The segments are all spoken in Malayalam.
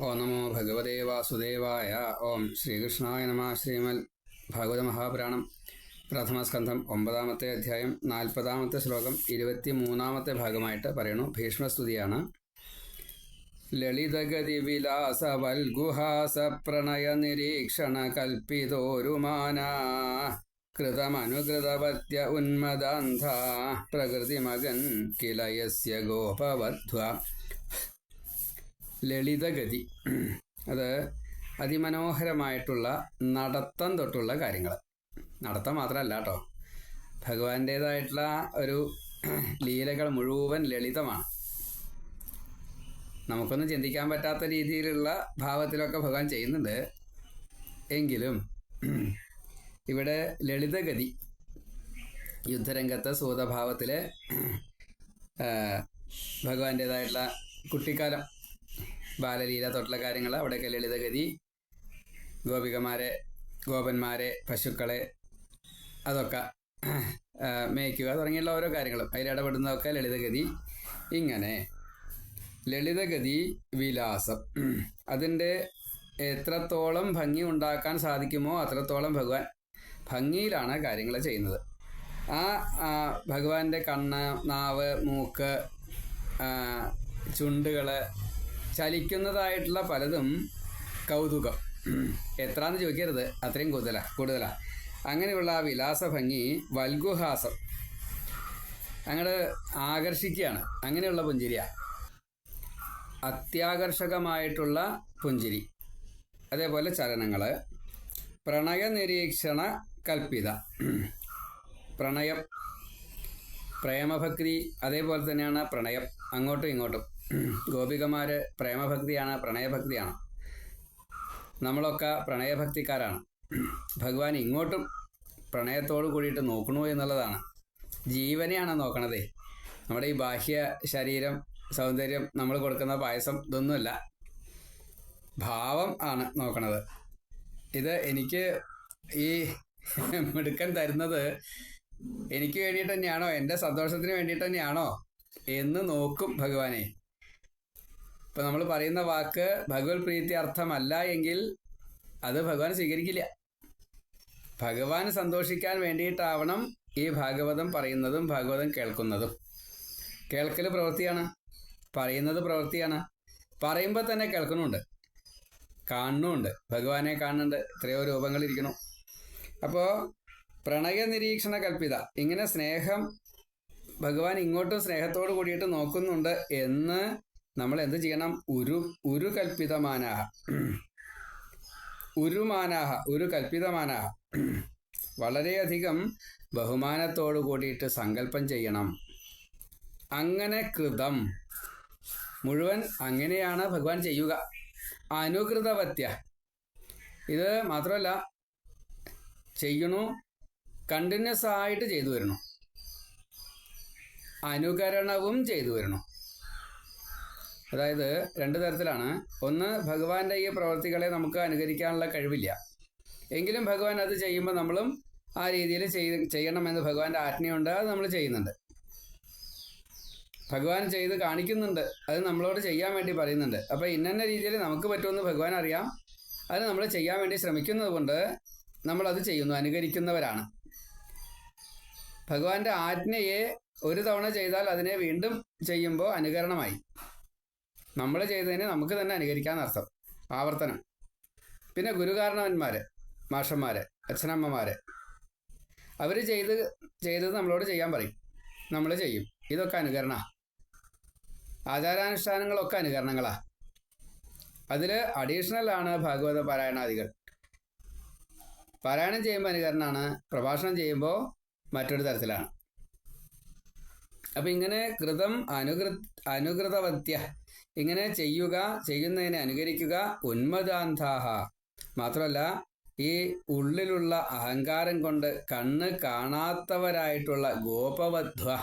ഓം നമോ ഭഗവതേ വാസുദേവായ. ഓം ശ്രീകൃഷ്ണായ നമ ശ്രീമൽ ഭാഗവത മഹാപുരാണം. പ്രഥമസ്കന്ധം ഒമ്പതാമത്തെ അധ്യായം നാൽപ്പതാമത്തെ ശ്ലോകം ഇരുപത്തി മൂന്നാമത്തെ ഭാഗമായിട്ട് പറയണു ഭീഷ്മസ്തുതിയാണ്. ലളിതഗതി വിലാസ വൽഗുഹാസ പ്രണയ നിരീക്ഷണ കൽപ്പിതോരുമാന. കൃതമനുകൃതവത്യ ഉന്മദാന്ധ പ്രകൃതിമകൻ കിലയസ്യ ഗോപവധ്വ ലളിതഗതി. അത് അതിമനോഹരമായിട്ടുള്ള നടത്തം തൊട്ടുള്ള കാര്യങ്ങൾ നടത്തം മാത്രമല്ല കേട്ടോ ഭഗവാന്റേതായിട്ടുള്ള ഒരു ലീലകൾ മുഴുവൻ ലളിതമാണ്. നമുക്കൊന്നും ചിന്തിക്കാൻ പറ്റാത്ത രീതിയിലുള്ള ഭാവത്തിലൊക്കെ ഭഗവാൻ ചെയ്യുന്നുണ്ട്. എങ്കിലും ഇവിടെ ലളിതഗതി യുദ്ധരംഗത്ത് സൂതഭാവത്തിൽ ഭഗവാന്റേതായിട്ടുള്ള കുട്ടിക്കാലം ബാലലീല തൊട്ടുള്ള കാര്യങ്ങൾ അവിടെയൊക്കെ ലളിതഗതി ഗോപികമാരെ ഗോപന്മാരെ പശുക്കളെ അതൊക്കെ മേയ്ക്കുക തുടങ്ങിയുള്ള ഓരോ കാര്യങ്ങളും. അതിലിടപെടുന്നതൊക്കെ ലളിതഗതി. ഇങ്ങനെ ലളിതഗതി വിലാസം. അതിന്റെ എത്രത്തോളം ഭംഗി ഉണ്ടാക്കാൻ സാധിക്കുമോ അത്രത്തോളം ഭഗവാൻ ഭംഗിയിലാണ് കാര്യങ്ങൾ ചെയ്യുന്നത്. ആ ഭഗവാന്റെ കണ്ണ് നാവ് മൂക്ക് ചുണ്ടുകൾ ചലിക്കുന്നതായിട്ടുള്ള പലതും കൗതുകം. എത്രാന്ന് ചോദിക്കരുത്. അത്രയും കൂടുതല കൂടുതലാ. അങ്ങനെയുള്ള ആ വിലാസ ഭംഗി വൽഗുഹാസം അങ്ങോട്ട് ആകർഷിക്കുകയാണ്. അങ്ങനെയുള്ള പുഞ്ചിരിയ. അത്യാകർഷകമായിട്ടുള്ള പുഞ്ചിരി. അതേപോലെ ചലനങ്ങൾ പ്രണയ നിരീക്ഷണ കൽപ്പിത. പ്രണയം പ്രേമഭക്തി അതേപോലെ തന്നെയാണ് പ്രണയം. അങ്ങോട്ടും ഇങ്ങോട്ടും. ഗോപികമാര് പ്രേമഭക്തിയാണ് പ്രണയഭക്തിയാണ്. നമ്മളൊക്കെ പ്രണയഭക്തിക്കാരാണ്. ഭഗവാൻ ഇങ്ങോട്ടും പ്രണയത്തോട് കൂടിയിട്ട് നോക്കണു എന്നുള്ളതാണ്. ജീവനെയാണ് നോക്കണതേ. നമ്മുടെ ഈ ബാഹ്യ ശരീരം സൗന്ദര്യം നമ്മൾ കൊടുക്കുന്ന പായസം ഇതൊന്നുമല്ല. ഭാവം ആണ് നോക്കണത്. ഇത് എനിക്ക് ഈ മിടുക്കൻ തരുന്നത് എനിക്ക് വേണ്ടിയിട്ട് തന്നെയാണോ? എന്റെ സന്തോഷത്തിന് വേണ്ടിയിട്ട് തന്നെയാണോ? എന്ന് നോക്കും ഭഗവാനെ. ഇപ്പൊ നമ്മൾ പറയുന്ന വാക്ക് ഭഗവത് പ്രീതി അർത്ഥമല്ല എങ്കിൽ അത് ഭഗവാൻ സ്വീകരിക്കില്ല. ഭഗവാൻ സന്തോഷിക്കാൻ വേണ്ടിയിട്ടാവണം ഈ ഭാഗവതം പറയുന്നതും ഭാഗവതം കേൾക്കുന്നതും. കേൾക്കൽ പ്രവൃത്തിയാണ്. പറയുന്നത് പ്രവൃത്തിയാണ്. പറയുമ്പോൾ തന്നെ കേൾക്കുന്നുണ്ട്. കാണുന്നുണ്ട്. ഭഗവാനെ കാണുന്നുണ്ട്. എത്രയോ രൂപങ്ങൾ ഇരിക്കണം അപ്പോൾ പ്രണയ നിരീക്ഷണ കൽപ്പിത. ഇങ്ങനെ സ്നേഹം ഭഗവാൻ ഇങ്ങോട്ടും സ്നേഹത്തോട് കൂടിയിട്ട് നോക്കുന്നുണ്ട് എന്ന് നമ്മൾ എന്ത് ചെയ്യണം? ഉരു ഉരു കൽപ്പിതമാനാഹ. ഉരുമാനാഹ ഒരു കൽപ്പിതമാനാഹ. വളരെയധികം ബഹുമാനത്തോടു കൂടിയിട്ട് സങ്കല്പം ചെയ്യണം. അങ്ങനെ കൃതം. മുഴുവൻ അങ്ങനെയാണ് ഭഗവാൻ ചെയ്യുക. അനുകൃതവത്യ. ഇത് മാത്രമല്ല ചെയ്യണു കണ്ടിന്യൂസ് ആയിട്ട് ചെയ്തു വരണം അനുകരണവും ചെയ്തു വരണം അതായത് രണ്ട് തരത്തിലാണ്. ഒന്ന് ഭഗവാന്റെ ഈ പ്രവൃത്തികളെ നമുക്ക് അനുകരിക്കാനുള്ള കഴിവില്ല. എങ്കിലും ഭഗവാൻ അത് ചെയ്യുമ്പോൾ നമ്മളും ആ രീതിയിൽ ചെയ്ത് ചെയ്യണമെന്ന് ഭഗവാന്റെ ആജ്ഞയുണ്ട്. അത് നമ്മൾ ചെയ്യുന്നുണ്ട്. ഭഗവാൻ ചെയ്ത് കാണിക്കുന്നുണ്ട്. അത് നമ്മളോട് ചെയ്യാൻ വേണ്ടി പറയുന്നുണ്ട്. അപ്പോൾ ഇന്ന രീതിയിൽ നമുക്ക് പറ്റുമെന്ന് ഭഗവാൻ അറിയാം. അത് നമ്മൾ ചെയ്യാൻ വേണ്ടി ശ്രമിക്കുന്നത് കൊണ്ട് നമ്മളത് ചെയ്യുന്നു. അനുകരിക്കുന്നവരാണ്. ഭഗവാന്റെ ആജ്ഞയെ ഒരു തവണ ചെയ്താൽ അതിനെ വീണ്ടും ചെയ്യുമ്പോൾ അനുകരണമായി. നമ്മൾ ചെയ്തതിനെ നമുക്ക് തന്നെ അനുകരിക്കാന്നർത്ഥം ആവർത്തനം. പിന്നെ ഗുരുകാരണവന്മാര് മാഷന്മാര് അച്ഛനമ്മമാര് അവർ ചെയ്ത് ചെയ്തത് നമ്മളോട് ചെയ്യാൻ പറയും. നമ്മൾ ചെയ്യും. ഇതൊക്കെ അനുകരണ. ആചാരാനുഷ്ഠാനങ്ങളൊക്കെ അനുകരണങ്ങളാ. അതിൽ അഡീഷണൽ ആണ് ഭാഗവത പാരായണാദികൾ. പാരായണം ചെയ്യുമ്പോൾ അനുകരണമാണ് പ്രഭാഷണം ചെയ്യുമ്പോൾ മറ്റൊരു തരത്തിലാണ്. അപ്പം ഇങ്ങനെ കൃതം അനുകൃ അനുകൃതവത്യ ഇങ്ങനെ ചെയ്യുക ചെയ്യുന്നതിനെ അനുകരിക്കുക ഉന്മദാന്താഹ. മാത്രമല്ല ഈ ഉള്ളിലുള്ള അഹങ്കാരം കൊണ്ട് കണ്ണ് കാണാത്തവരായിട്ടുള്ള ഗോപവധ്വ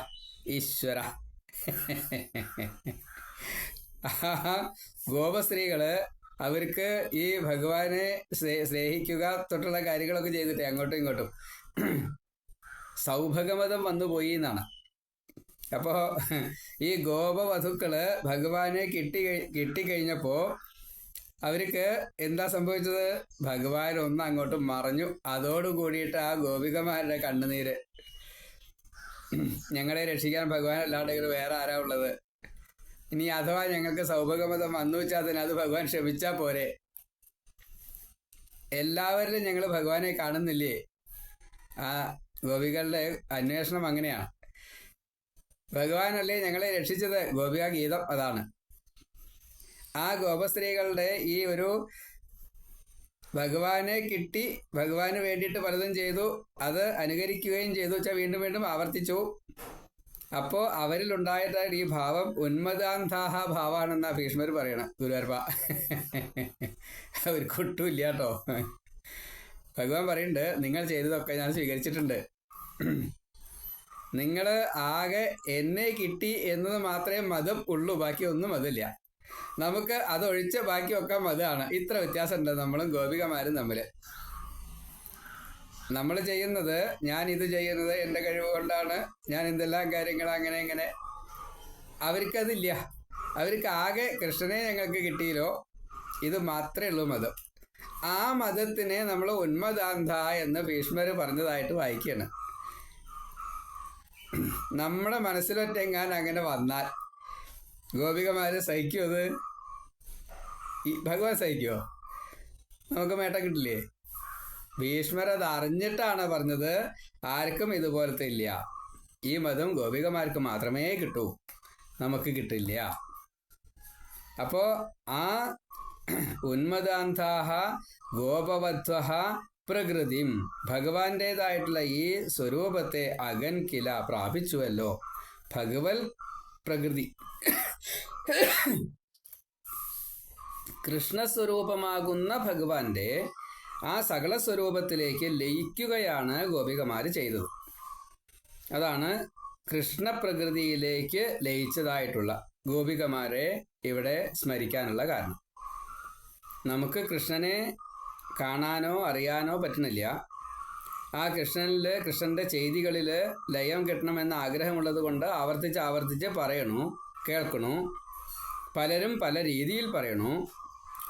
ഈശ്വര. ഗോപസ്ത്രീകൾ അവർക്ക് ഈ ഭഗവാനെ സ്നേ- സ്നേഹിക്കുക തൊട്ടുള്ള കാര്യങ്ങളൊക്കെ ചെയ്തിട്ട് അങ്ങോട്ടും ഇങ്ങോട്ടും. സൗഭഗമതം വന്നുപോയി എന്നാണ്. അപ്പോ ഈ ഗോപവധുക്കൾ ഭഗവാനെ കിട്ടി കഴി- കിട്ടിക്കഴിഞ്ഞപ്പോ അവർക്ക് എന്താ സംഭവിച്ചത്? ഭഗവാൻ ഒന്ന് അങ്ങോട്ട് മറഞ്ഞു. അതോട് കൂടിയിട്ട് ആ ഗോപികമാരുടെ കണ്ണുനീര്. ഞങ്ങളെ രക്ഷിക്കാൻ ഭഗവാൻ അല്ലാണ്ടെങ്കിൽ വേറെ ആരാ ഉള്ളത്? ഇനി അഥവാ ഞങ്ങൾക്ക് സൗഭാഗ്യമതം വന്നു വെച്ചാൽ തന്നെ അത് ഭഗവാൻ ക്ഷമിച്ചാൽ പോരെ. എല്ലാവരിലും ഞങ്ങൾ ഭഗവാനെ കാണുന്നില്ലേ? ആ ഗോപികളുടെ അന്വേഷണം അങ്ങനെയാണ് ഭഗവാനല്ലേ ഞങ്ങളെ രക്ഷിച്ചത്? ഗോപിക ഗീതം അതാണ്. ആ ഗോപസ്ത്രീകളുടെ ഈ ഒരു ഭഗവാനെ കിട്ടി ഭഗവാന് വേണ്ടിയിട്ട് പലതും ചെയ്തു. അത് അനുകരിക്കുകയും ചെയ്തു. വെച്ചാൽ വീണ്ടും വീണ്ടും ആവർത്തിച്ചു. അപ്പോൾ അവരിലുണ്ടായിട്ട് ഈ ഭാവം ഉന്മദാന്താഹ ഭാവാണെന്നാ ഭീഷ്മർ പറയണം ഗുരുവാർപ്പ അവർക്ക് ഒട്ടുമില്ല കേട്ടോ. ഭഗവാൻ പറയുന്നുണ്ട് നിങ്ങൾ ചെയ്തതൊക്കെ ഞാൻ സ്വീകരിച്ചിട്ടുണ്ട്. നിങ്ങൾ ആകെ എന്നെ കിട്ടി എന്നത് മാത്രമേ മതം ഉള്ളൂ ബാക്കി ഒന്നും അതില്ല നമുക്ക് അതൊഴിച്ച് ബാക്കിയൊക്കെ മതമാണ് ഇത്ര വ്യത്യാസമുണ്ട് നമ്മളും ഗോപികമാരും തമ്മിൽ നമ്മൾ ചെയ്യുന്നത് ഞാൻ ഇത് ചെയ്യുന്നത് എന്റെ കഴിവ് കൊണ്ടാണ്. ഞാൻ എന്തെല്ലാം കാര്യങ്ങൾ അങ്ങനെ ഇങ്ങനെ. അവർക്കതില്ല. അവർക്ക് ആകെ കൃഷ്ണനെ ഞങ്ങൾക്ക് കിട്ടിയല്ലോ. ഇത് മാത്രമേ ഉള്ളൂ മതം. ആ മതത്തിനെ നമ്മൾ ഉന്മദാന്ത എന്ന് ഭീഷ്മർ പറഞ്ഞതായിട്ട് വായിക്കുകയാണ് നമ്മുടെ മനസ്സിലൊറ്റെങ്ങാൻ അങ്ങനെ വന്നാൽ. ഗോപികമാര് സഹിക്കുമോ അത്. ഈ ഭഗവാൻ സഹിക്കുമോ നമുക്ക് മേട്ടം കിട്ടില്ലേ? ഭീഷ്മർ അത് അറിഞ്ഞിട്ടാണ് പറഞ്ഞത്. ആർക്കും ഇതുപോലത്തെ ഇല്ല. ഈ മതം ഗോപികമാർക്ക് മാത്രമേ കിട്ടൂ. നമുക്ക് കിട്ടില്ല. അപ്പോ ആ ഉന്മദാന്താഹ ഗോപവത്വ പ്രകൃതിം ഭഗവാന്റേതായിട്ടുള്ള ഈ സ്വരൂപത്തെ അകൻകില പ്രാപിച്ചുവല്ലോ. ഭഗവൽ പ്രകൃതി. കൃഷ്ണസ്വരൂപമാകുന്ന ഭഗവാന്റെ ആ സകല സ്വരൂപത്തിലേക്ക് ലയിക്കുകയാണ് ഗോപികമാര് ചെയ്തത്. അതാണ് കൃഷ്ണപ്രകൃതിയിലേക്ക് ലയിച്ചതായിട്ടുള്ള ഗോപികമാരെ ഇവിടെ സ്മരിക്കാനുള്ള കാരണം. നമുക്ക് കൃഷ്ണനെ കാണാനോ അറിയാനോ പറ്റുന്നില്ല. ആ കൃഷ്ണനിൽ കൃഷ്ണന്റെ ചെയ്തികളിൽ ലയം കിട്ടണമെന്ന ആഗ്രഹമുള്ളത് കൊണ്ട് ആവർത്തിച്ച് ആവർത്തിച്ച് പറയണു കേൾക്കണു. പലരും പല രീതിയിൽ പറയണു.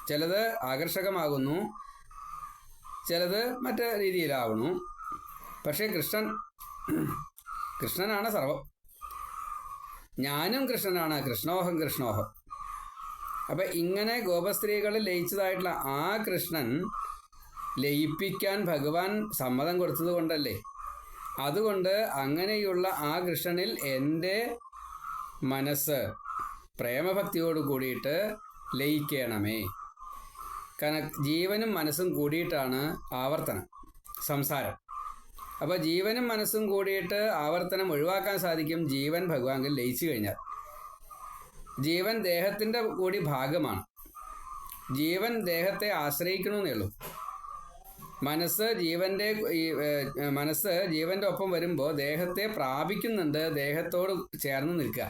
ചിലത് ആകർഷകമാകുന്നു ചിലത് മറ്റു രീതിയിലാവണു പക്ഷേ കൃഷ്ണൻ കൃഷ്ണനാണ് സർവം. ഞാനും കൃഷ്ണനാണ് കൃഷ്ണോഹം കൃഷ്ണോഹം. അപ്പം ഇങ്ങനെ ഗോപസ്ത്രീകളിൽ ലയിച്ചതായിട്ടുള്ള ആ കൃഷ്ണൻ ലയിപ്പിക്കാൻ ഭഗവാൻ സമ്മതം കൊടുത്തത് കൊണ്ടല്ലേ? അതുകൊണ്ട് അങ്ങനെയുള്ള ആ കൃഷ്ണനിൽ എന്റെ മനസ്സ് പ്രേമഭക്തിയോട് കൂടിയിട്ട് ലയിക്കണമേ. കാരണം ജീവനും മനസ്സും കൂടിയിട്ടാണ് ആവർത്തനം സംസാരം. അപ്പോൾ ജീവനും മനസ്സും കൂടിയിട്ട് ആവർത്തനം ഒഴിവാക്കാൻ സാധിക്കും ജീവൻ ഭഗവാനിൽ ലയിച്ചു കഴിഞ്ഞാൽ. ജീവൻ ദേഹത്തിന്റെ കൂടി ഭാഗമാണ്. ജീവൻ ദേഹത്തെ ആശ്രയിക്കണമെന്നേ ഉള്ളൂ. മനസ്സ് ജീവന്റെ മനസ്സ് ജീവന്റെ ഒപ്പം വരുമ്പോൾ ദേഹത്തെ പ്രാപിക്കുന്നുണ്ട്. ദേഹത്തോട് ചേർന്ന് നിൽക്കുക.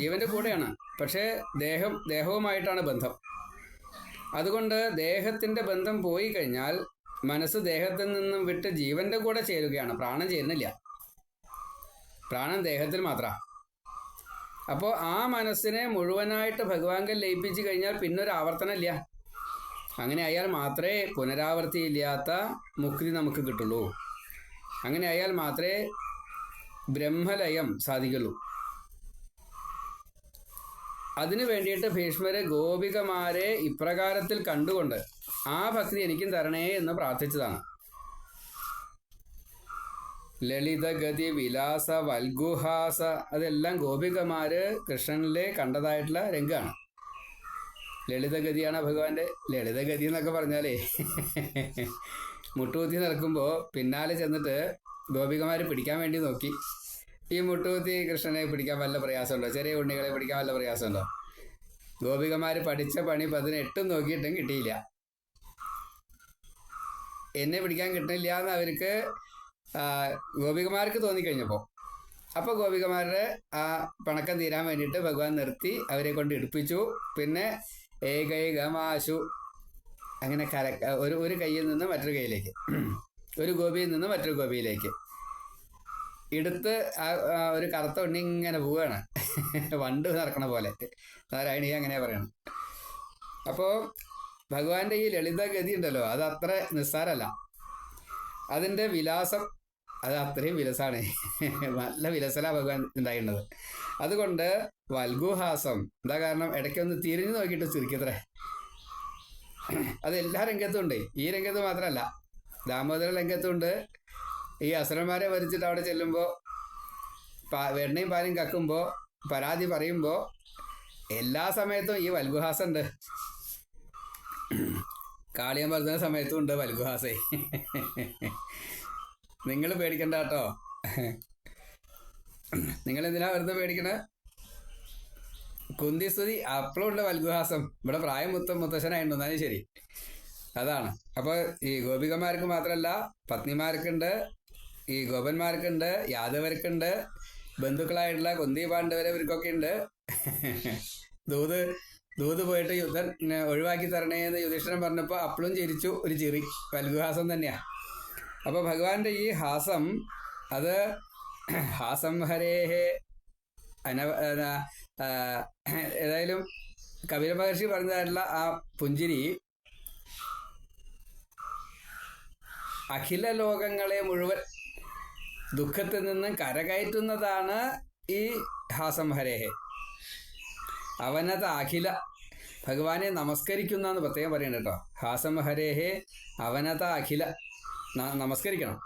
ജീവന്റെ കൂടെയാണ്. പക്ഷേ ദേഹം ദേഹവുമായിട്ടാണ് ബന്ധം. അതുകൊണ്ട് ദേഹത്തിന്റെ ബന്ധം പോയി കഴിഞ്ഞാൽ മനസ്സ് ദേഹത്തിൽ നിന്നും വിട്ട് ജീവന്റെ കൂടെ ചേരുകയാണ്. പ്രാണൻ ചേരുന്നില്ല. പ്രാണൻ ദേഹത്തിൽ മാത്രമാണ് അപ്പോൾ ആ മനസ്സിനെ മുഴുവനായിട്ട് ഭഗവാൻ ലയിപ്പിച്ചു കഴിഞ്ഞാൽ പിന്നൊരു ആവർത്തനമില്ല. അങ്ങനെ ആയാൽ മാത്രമേ പുനരാവർത്തിയില്ലാത്ത മുക്തി നമുക്ക് കിട്ടുള്ളൂ. അങ്ങനെ ആയാൽ മാത്രമേ ബ്രഹ്മലയം സാധിക്കുള്ളൂ. അതിനു വേണ്ടിയിട്ട് ഭീഷ്മര് ഗോപികമാരെ ഇപ്രകാരത്തിൽ കണ്ടുകൊണ്ട് ആ ഭക്തി എനിക്കും തരണേ എന്ന് പ്രാർത്ഥിച്ചതാണ്. ലളിതഗതി വിലാസ വൽഗുഹാസ അതെല്ലാം ഗോപികമാര് കൃഷ്ണനിലെ കണ്ടതായിട്ടുള്ള രംഗമാണ്. ലളിതഗതിയാണ് ഭഗവാന്റെ ലളിതഗതി എന്നൊക്കെ പറഞ്ഞാലേ. മുട്ടുകുത്തി നടക്കുമ്പോൾ പിന്നാലെ ചെന്നിട്ട് ഗോപികമാർ പിടിക്കാൻ വേണ്ടി നോക്കി. ഈ മുട്ടുകുത്തി കൃഷ്ണനെ പിടിക്കാൻ വല്ല പ്രയാസമുണ്ടോ? ചെറിയ ഉണ്ണികളെ പിടിക്കാൻ വല്ല പ്രയാസമുണ്ടോ? ഗോപികമാർ പഠിച്ച പണി പതിനെട്ടും നോക്കിയിട്ടും കിട്ടിയില്ല. എന്നെ പിടിക്കാൻ കിട്ടില്ല എന്ന് അവർക്ക് ഗോപികമാർക്ക് തോന്നിക്കഴിഞ്ഞപ്പോൾ അപ്പോൾ ഗോപികമാരുടെ ആ പണക്കം തീരാൻ വേണ്ടിയിട്ട് ഭഗവാൻ നിർത്തി അവരെ കൊണ്ട് എടുപ്പിച്ചു. പിന്നെ ഏകൈകമാശു. അങ്ങനെ കര ഒരു ഒരു കയ്യിൽ നിന്ന് മറ്റൊരു കൈയിലേക്ക് ഒരു ഗോപിയിൽ നിന്ന് മറ്റൊരു ഗോപിയിലേക്ക്. എടുത്ത് ഒരു കറുത്ത ഉണ്ണി ഇങ്ങനെ പോവുകയാണ് വണ്ട് നടക്കണ പോലെ. നാരായണി അങ്ങനെ പറയണം അപ്പോൾ ഭഗവാന്റെ ഈ ലളിതഗതി ഉണ്ടല്ലോ അത് അത്ര നിസ്സാരല്ല. അതിന്റെ വിലാസം അത് അത്രയും വിലസാണ്. നല്ല വിലസല ഭഗവാൻ ഉണ്ടായിരുന്നത് അതുകൊണ്ട് വൽഗുഹാസം എന്താ കാരണം? ഇടയ്ക്കൊന്ന് തിരിഞ്ഞു നോക്കിയിട്ട് ചിരിക്കത്രേ. അത് എല്ലാ രംഗത്തും ഉണ്ട്. ഈ രംഗത്ത് മാത്രമല്ല ദാമോദര രംഗത്തുണ്ട് ഈ അസുരന്മാരെ വരിച്ചിട്ട് അവിടെ ചെല്ലുമ്പോൾ വെണ്ണയും പാലും കക്കുമ്പോൾ പരാതി പറയുമ്പോൾ എല്ലാ സമയത്തും ഈ വൽഗുഹാസം ഉണ്ട്. കാളിയം പറഞ്ഞ സമയത്തും ഉണ്ട് വൽഗുഹാസേ. നിങ്ങൾ പേടിക്കണ്ട കേട്ടോ. നിങ്ങൾ എന്തിനാ വെറുതെ പേടിക്കണേ? കുന്തിസ്തുതി അപ്പോഴും ഉണ്ട് വൽഗുഹാസം. ഇവിടെ പ്രായം മുത്ത മുത്തശ്ശനായിട്ടുണ്ട് എന്നാലും ശരി. അതാണ്. അപ്പോൾ ഈ ഗോപികമാർക്ക് മാത്രമല്ല പത്നിമാർക്കുണ്ട് ഈ ഗോപന്മാർക്കുണ്ട് യാദവർക്കുണ്ട് ബന്ധുക്കളായിട്ടുള്ള കുന്തി പാണ്ഡവരെ ഇവർക്കൊക്കെ ഉണ്ട്. ദൂത് ദൂത് പോയിട്ട് യുദ്ധം ഒഴിവാക്കി തരണേ എന്ന് യുധിഷ്ഠിരൻ പറഞ്ഞപ്പോൾ അപ്പോഴും ചിരിച്ചു ഒരു ചിറി വൽഗുഹാസം തന്നെയാണ് അപ്പോൾ ഭഗവാന്റെ ഈ ഹാസം അത് ഹാസം ഹരേഹേ. അനവ ഏതായാലും കപില മഹർഷി പറഞ്ഞതായിട്ടുള്ള ആ പുഞ്ചിരി അഖില ലോകങ്ങളെ മുഴുവൻ ദുഃഖത്തിൽ നിന്ന് കരകയറ്റുന്നതാണ് ഈ ഹാസം ഹരേഹെ. അവനത് അഖില ഭഗവാനെ നമസ്കരിക്കുന്ന പ്രത്യേകം പറയണം കേട്ടോ. ഹാസം ഹരേഹെ അവനത അഖില. നമസ്കരിക്കണം.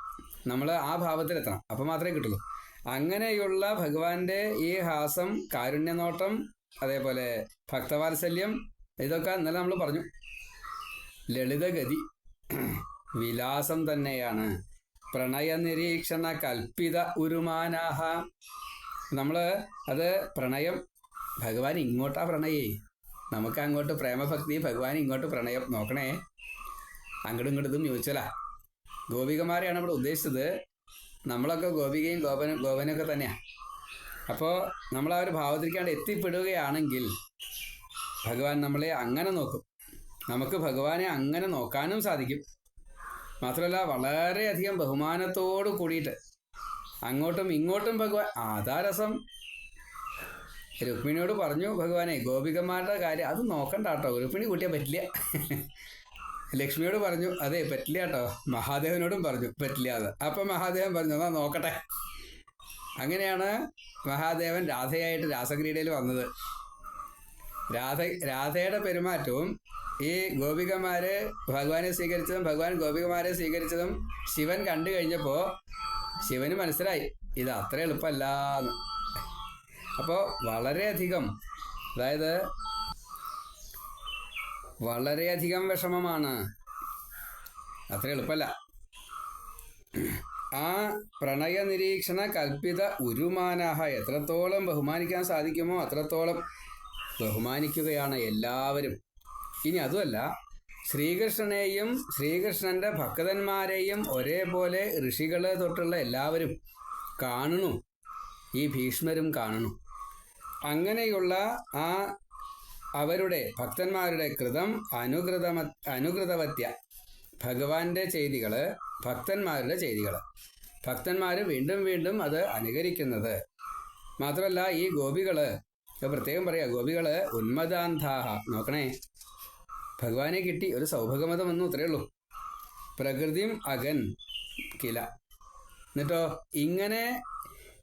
നമ്മൾ ആ ഭാവത്തിലെത്തണം. അപ്പോൾ മാത്രമേ കിട്ടുള്ളൂ. അങ്ങനെയുള്ള ഭഗവാന്റെ ഈ ഹാസം കാരുണ്യനോട്ടം അതേപോലെ ഭക്തവാത്സല്യം ഇതൊക്കെ ഇന്നലെ നമ്മൾ പറഞ്ഞു. ലളിതഗതി വിലാസം തന്നെയാണ്. പ്രണയ നിരീക്ഷണ കൽപ്പിത ഉരുമാനാഹ. നമ്മൾ അത് പ്രണയം ഭഗവാൻ ഇങ്ങോട്ടാ പ്രണയേ. നമുക്ക് അങ്ങോട്ട് പ്രേമഭക്തി ഭഗവാൻ ഇങ്ങോട്ട് പ്രണയം. നോക്കണേ. അങ്ങോട്ടും ഇങ്ങോട്ടും മ്യൂച്വലാ. ഗോപികമാരെയാണ് ഇവിടെ ഉദ്ദേശിച്ചത്. നമ്മളൊക്കെ ഗോപികയും ഗോപനും ഗോപനൊക്കെ തന്നെയാണ് അപ്പോൾ നമ്മൾ ആ ഒരു ഭാവത്തിലേക്കാണ്ട് എത്തിപ്പെടുകയാണെങ്കിൽ ഭഗവാൻ നമ്മളെ അങ്ങനെ നോക്കും. നമുക്ക് ഭഗവാനെ അങ്ങനെ നോക്കാനും സാധിക്കും. മാത്രമല്ല വളരെയധികം ബഹുമാനത്തോട് കൂടിയിട്ട് അങ്ങോട്ടും ഇങ്ങോട്ടും ഭഗവാൻ അതാ രസം. രുക്മിണിയോട് പറഞ്ഞു ഭഗവാനെ ഗോപികന്മാരുടെ കാര്യം അത് നോക്കണ്ട കേട്ടോ. രുക്മിണി കൂട്ടിയാൽ പറ്റില്ല. ലക്ഷ്മിയോട് പറഞ്ഞു അതെ പറ്റില്ല കേട്ടോ മഹാദേവനോടും പറഞ്ഞു പറ്റില്ല അത് അപ്പം മഹാദേവൻ പറഞ്ഞു എന്നാ നോക്കട്ടെ. അങ്ങനെയാണ് മഹാദേവൻ രാധയായിട്ട് രാസക്രീഡയിൽ വന്നത്. രാധ രാധയുടെ പെരുമാറ്റവും ഈ ഗോപികമാരെ ഭഗവാനെ സ്വീകരിച്ചതും ഭഗവാൻ ഗോപികമാരെ സ്വീകരിച്ചതും ശിവൻ കണ്ടു കഴിഞ്ഞപ്പോൾ ശിവന് മനസ്സിലായി ഇത് അത്ര എളുപ്പമല്ല എന്ന് അപ്പോൾ വളരെയധികം അതായത് വളരെയധികം വിഷമമാണ്. അത്ര എളുപ്പമല്ല ആ പ്രണയ നിരീക്ഷണ കൽപ്പിത ഉരുമാനാഹ എത്രത്തോളം ബഹുമാനിക്കാൻ സാധിക്കുമോ അത്രത്തോളം ബഹുമാനിക്കുകയാണ് എല്ലാവരും. ഇനി അതുമല്ല ശ്രീകൃഷ്ണനെയും ശ്രീകൃഷ്ണന്റെ ഭക്തന്മാരെയും ഒരേപോലെ ഋഷികളെ തൊട്ടുള്ള എല്ലാവരും കാണണു ഈ ഭീഷ്മരും കാണണു അങ്ങനെയുള്ള ആ അവരുടെ ഭക്തന്മാരുടെ കൃതം അനുകൃതമ അനുകൃതവത്യ. ഭഗവാന്റെ ചെയ്തികൾ ഭക്തന്മാരുടെ ചെയ്തികൾ ഭക്തന്മാർ വീണ്ടും വീണ്ടും അത് അനുകരിക്കുന്നത്. മാത്രമല്ല ഈ ഗോപികൾ ഇത് പ്രത്യേകം പറയാം ഗോപികൾ ഉന്മദാന്താഹ. നോക്കണേ. ഭഗവാനെ കിട്ടി ഒരു സൗഭഗമതം വന്നു അത്രയേ ഉള്ളൂ. പ്രകൃതിയും അകൻ കില. എന്നിട്ടോ ഇങ്ങനെ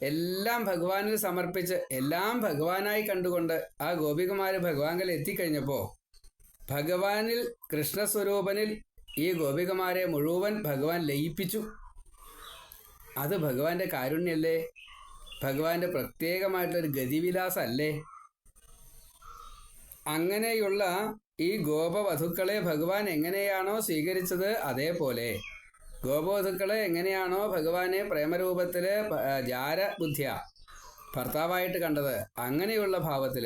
എല്ലാം ഭഗവാനിൽ സമർപ്പിച്ച് എല്ലാം ഭഗവാനായി കണ്ടുകൊണ്ട് ആ ഗോപികുമാര് ഭഗവാങ്കൽ എത്തിക്കഴിഞ്ഞപ്പോൾ ഭഗവാനിൽ കൃഷ്ണസ്വരൂപനിൽ ഈ ഗോപികമാരെ മുഴുവൻ ഭഗവാൻ ലയിപ്പിച്ചു. അത് ഭഗവാന്റെ കാരുണ്യല്ലേ? ഭഗവാന്റെ പ്രത്യേകമായിട്ടുള്ളൊരു ഗതിവിലാസല്ലേ? അങ്ങനെയുള്ള ഈ ഗോപവധുക്കളെ ഭഗവാൻ എങ്ങനെയാണോ സ്വീകരിച്ചത് അതേപോലെ ഗോപവധുക്കളെ എങ്ങനെയാണോ ഭഗവാനെ പ്രേമരൂപത്തിൽ ജാര ബുദ്ധിയ ഭർത്താവായിട്ട് കണ്ടത് അങ്ങനെയുള്ള ഭാവത്തിൽ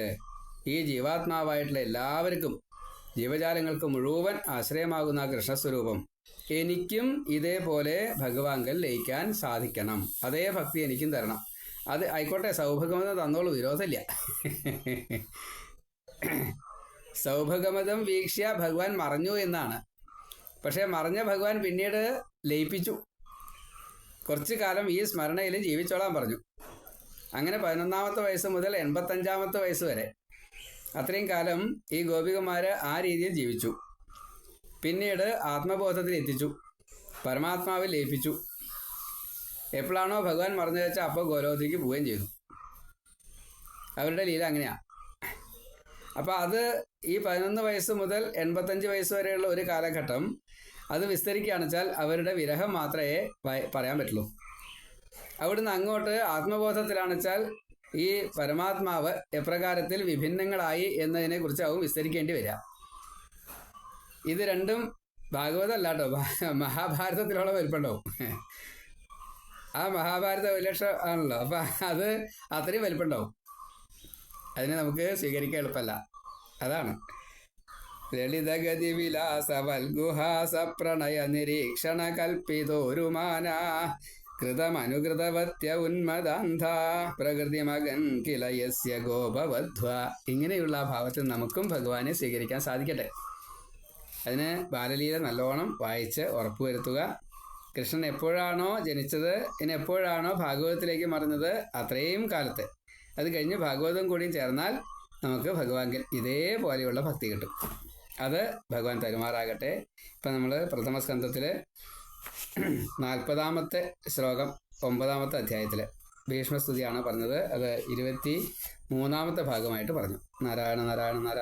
ഈ ജീവാത്മാവായിട്ടുള്ള എല്ലാവർക്കും ജീവജാലങ്ങൾക്ക് മുഴുവൻ ആശ്രയമാകുന്ന കൃഷ്ണസ്വരൂപം എനിക്കും ഇതേപോലെ ഭഗവാങ്കൽ ലയിക്കാൻ സാധിക്കണം. അതേ ഭക്തി എനിക്കും തരണം. അത് ആയിക്കോട്ടെ സൗഭഗമതം തന്നോളൂ വിരോധമില്ല. സൗഭഗമതം വീക്ഷ്യ ഭഗവാൻ മറഞ്ഞു എന്നാണ്. പക്ഷേ മറഞ്ഞ ഭഗവാൻ പിന്നീട് ലയിപ്പിച്ചു. കുറച്ചു കാലം ഈ സ്മരണയിൽ ജീവിച്ചോളാൻ പറഞ്ഞു. അങ്ങനെ പതിനൊന്നാമത്തെ വയസ്സ് മുതൽ എൺപത്തഞ്ചാമത്തെ വയസ്സ് വരെ. അത്രയും കാലം ഈ ഗോപികമാര് ആ രീതിയിൽ ജീവിച്ചു. പിന്നീട് ആത്മബോധത്തിൽ എത്തിച്ചു. പരമാത്മാവിൽ ലയിപ്പിച്ചു. എപ്പോഴാണോ ഭഗവാൻ മറന്നു വെച്ചാൽ അപ്പോൾ ഗോലോകത്തേക്ക് പോവുകയും ചെയ്തു. അവരുടെ ലീല അങ്ങനെയാണ് അപ്പോൾ അത് ഈ പതിനൊന്ന് വയസ്സ് മുതൽ എൺപത്തഞ്ച് വയസ്സ് വരെയുള്ള ഒരു കാലഘട്ടം അത് വിസ്തരിക്കുകയാണെന്ന് വെച്ചാൽ അവരുടെ വിരഹം മാത്രമേ പറയാൻ പറ്റുള്ളൂ. അവിടുന്ന് അങ്ങോട്ട് ആത്മബോധത്തിലാണ് വെച്ചാൽ ഈ പരമാത്മാവ് എപ്രകാരത്തിൽ വിഭിന്നങ്ങളായി എന്നതിനെ കുറിച്ചാവും വിസ്തരിക്കേണ്ടി വരിക. ഇത് രണ്ടും ഭാഗവതല്ല കേട്ടോ. ഭാ- മഹാഭാരതത്തിലുള്ള വലിപ്പമുണ്ടാവും. ആ മഹാഭാരത വിലക്ഷ ആണല്ലോ. അപ്പം അത് അത്രയും വലിപ്പമുണ്ടാവും. അതിനെ നമുക്ക് സ്വീകരിക്കാൻ എളുപ്പമല്ല. അതാണ്. ലളിതഗതി വിലാസ വൽഗുഹാസ പ്രണയ നിരീക്ഷണ കൽപ്പിതോരുമാന കൃതമനുകൃതവത്യ ഉന്മദാന്ധ പ്രകൃതി മകൻ കിളയസ്യ ഗോപവധ്വ. ഇങ്ങനെയുള്ള ഭാവത്തിൽ നമുക്കും ഭഗവാനെ സ്വീകരിക്കാൻ സാധിക്കട്ടെ. അതിന് ബാലലീല നല്ലോണം വായിച്ച് ഉറപ്പുവരുത്തുക. കൃഷ്ണൻ എപ്പോഴാണോ ജനിച്ചത് ഇനി എപ്പോഴാണോ ഭാഗവതത്തിലേക്ക് മറന്നത് അത്രയും കാലത്ത്. അത് കഴിഞ്ഞ് ഭാഗവതം കൂടിയും ചേർന്നാൽ നമുക്ക് ഭഗവാൻ ഇതേപോലെയുള്ള ഭക്തി കിട്ടും. അത് ഭഗവാൻ തരുമാറാകട്ടെ. ഇപ്പം നമ്മൾ പ്രഥമ സ്കന്ധത്തിൽ നാൽപ്പതാമത്തെ ശ്ലോകം ഒമ്പതാമത്തെ അധ്യായത്തിൽ ഭീഷ്മസ്തുതിയാണ് പറഞ്ഞത്. അത് ഇരുപത്തി മൂന്നാമത്തെ ഭാഗമായിട്ട് പറഞ്ഞു. നാരായണ നാരായണ നാരായണ.